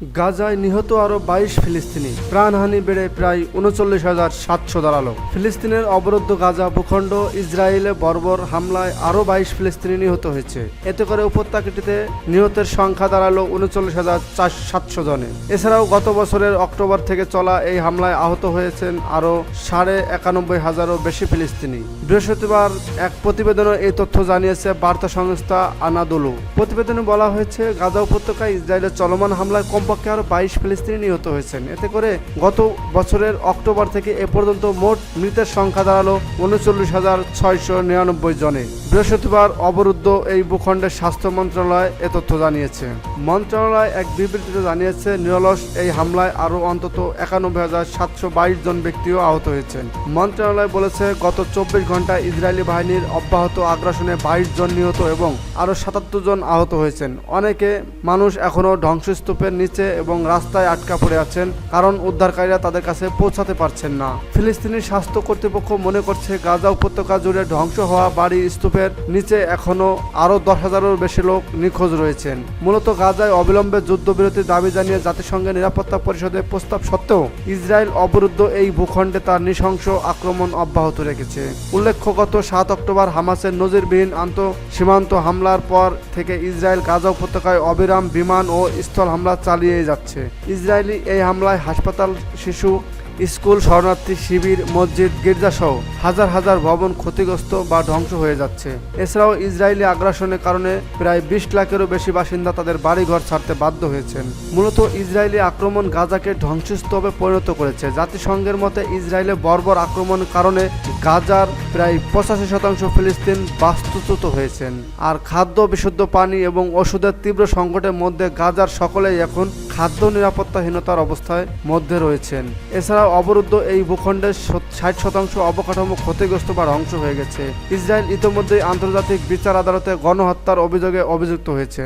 গাজায় নিহত আরও বাইশ ফিলিস্তিনি। প্রাণহানি বেড়ে প্রায় উনচল্লিশ হাজার সাতশো দাঁড়াল ফিলিস্তিনের অবরুদ্ধ গাজা ভূখণ্ড ইসরায়েলে বর্বর হামলায় আরও বাইশ ফিলিস্তিনি নিহত হয়েছে। এতে করে উপত্যকাটিতে নিহতের সংখ্যা দাঁড়াল উনচল্লিশ হাজার চার সাতশো জনে। এছাড়াও গত বছরের অক্টোবর থেকে চলা এই হামলায় আহত হয়েছেন আরও সাড়ে একানব্বই হাজারও বেশি ফিলিস্তিনি। বৃহস্পতিবার এক প্রতিবেদনে এই তথ্য জানিয়েছে বার্তা সংস্থা আনাদুলু। প্রতিবেদনে বলা হয়েছে, গাজা উপত্যকায় ইসরায়েলের চলমান হামলায় কমপক্ষে আরও বাইশ ফিলিস্তিনি নিহত হয়েছেন। এতে করে গত বছরের অক্টোবর থেকে এ পর্যন্ত মোট মৃতের সংখ্যা দাঁড়াল উনচল্লিশ হাজার ছয়শো নিরানব্বই জনে। বৃহস্পতিবার অবরুদ্ধ এই ভূখণ্ডের স্বাস্থ্য মন্ত্রণালয় এ তথ্য জানিয়েছে। মন্ত্রণালয় এক বিবৃতিতে জানিয়েছে, নিরলস এই হামলায় আরও অন্তত একানব্বই হাজার সাতশো বাইশ জন ব্যক্তিও আহত হয়েছেন। মন্ত্রণালয় বলেছে, গত চব্বিশ ঘন্টায় ইসরায়েলি বাহিনীর অব্যাহত আগ্রাসনে বাইশ জন নিহত এবং আরও সাতাত্তর জন আহত হয়েছেন। অনেকে মানুষ এখনও ধ্বংসস্তূপের নিচে এবং রাস্তায় আটকা পড়ে আছেন, কারণ উদ্ধারকারীরা তাদের কাছে পৌঁছাতে পারছেন না। ফিলিস্তিনি স্বাস্থ্য কর্তৃপক্ষ মনে করছে গাজা উপত্যকা জুড়ে ধ্বংস হওয়া বাড়ি স্তূপের নিচে এখনও আরও দশ হাজারেরও বেশি লোক নিখোঁজ রয়েছেন। মূলত গাজায় অবিলম্বে যুদ্ধবিরতির দাবি জানিয়ে জাতিসংঘের নিরাপত্তা পরিষদের প্রস্তাব সত্ত্বেও ইসরায়েল অবরুদ্ধ এই ভূখণ্ডে তার নৃশংস আক্রমণ অব্যাহত রেখেছে। উল্লেখ্য গত সাত অক্টোবর হামাসের নজিরবিহীন আন্ত, সীমান্ত হামলার পর থেকে ইসরায়েল গাজা উপত্যকায় অবিরাম বিমান ও স্থল হামলা চালিয়ে যাচ্ছে। ইসরায়েলি এই হামলায় হাসপাতাল শিশু স্কুল, শরণার্থী শিবির, মসজিদ গির্জাসহ হাজার হাজার ভবন ক্ষতিগ্রস্ত বা ধ্বংস হয়ে যাচ্ছে। এছাড়াও ইসরায়েলি আগ্রাসনের কারণে প্রায় বিশ লাখেরও বেশি বাসিন্দা তাদের বাড়িঘর ছাড়তে বাধ্য হয়েছেন। মূলত ইসরায়েলি আক্রমণ গাজাকে ধ্বংসস্তূপে পরিণত করেছে। জাতিসংঘের মতে ইসরায়েলে বর্বর আক্রমণের কারণে গাজার প্রায় পঁচাশি শতাংশ ফিলিস্তিন বাস্তুচ্যুত হয়েছেন। আর খাদ্য, বিশুদ্ধ পানি এবং ওষুধের তীব্র সংকটের মধ্যে গাজার সকলেই এখন খাদ্য নিরাপত্তাহীনতার অবস্থায় মধ্যে রয়েছেন। এছাড়া অবরুদ্ধ এই ভূখণ্ডের ষাট শতাংশ অবকাঠামো ক্ষতিগ্রস্ত বা ধ্বংস হয়ে গেছে। ইসরায়েল ইতোমধ্যেই আন্তর্জাতিক বিচার আদালতে গণহত্যার অভিযোগে অভিযুক্ত হয়েছে।